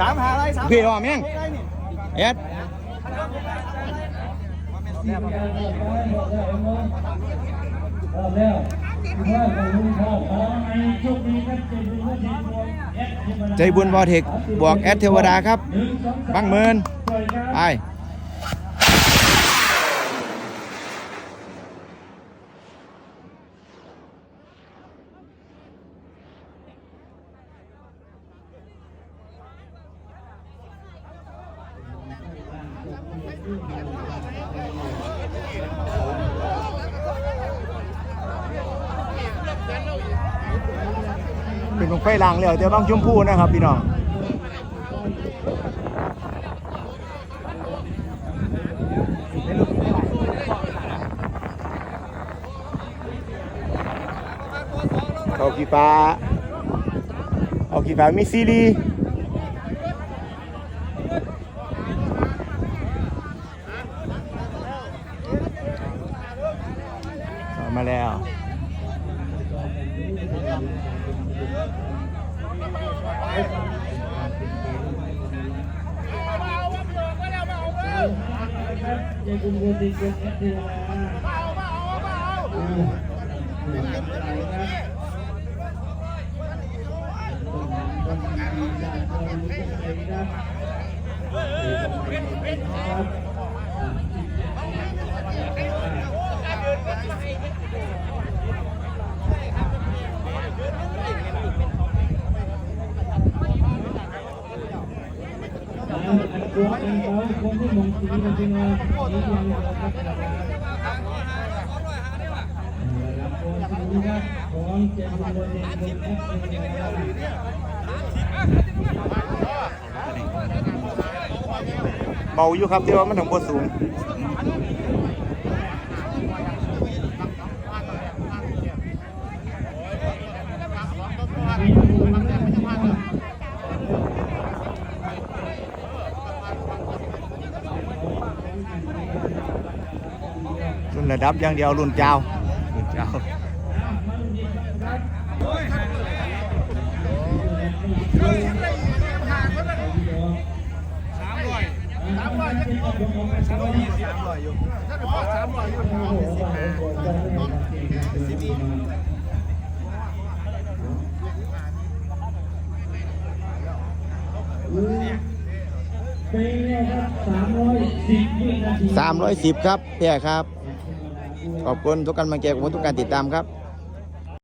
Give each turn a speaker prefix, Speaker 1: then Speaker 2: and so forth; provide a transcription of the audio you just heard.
Speaker 1: สามหาอะไรสาม
Speaker 2: พี่รอแม่ง
Speaker 1: ได้นี่
Speaker 2: เอ็ด
Speaker 3: แล้วว่าของลุงพ่อขอให้โชคดีครับใจบุญว่าดีบวกแอดเทวดา
Speaker 2: ใจบุญวอเทคบวกแอดเทวดาครับ
Speaker 3: หนึ่งสองสาม
Speaker 2: บังเมิน
Speaker 3: ปล่อยครับ
Speaker 2: ไป เป็นของไฟลางแล้วเดี๋ยวต้องชมพู่นะครับพี่น้องเอากีฟ้าเอากีฟ้ามีซีรีส์เอา มาแล้ว
Speaker 3: ใจบุญว่าดีบวกแอดเทวดา ตัวอันเบา คนที่มองสีมันเป็นว่าสีเดียวครับรับตัวสีครับของเจ้าบุญเด่นบุญแอดเทวดา
Speaker 2: เบาอยู่ครับที่ว่ามันถึงบนสูง รุ่นระดับอย่างเดียวรุ่นเจ้ารุ่นเจ้า
Speaker 3: เป็นไงครับสามร้อยสิบวินาที
Speaker 2: 310ครับพี่ครับ ขอบคุณทุกการมาแก็บขอบคุณทุกการติดตามครับ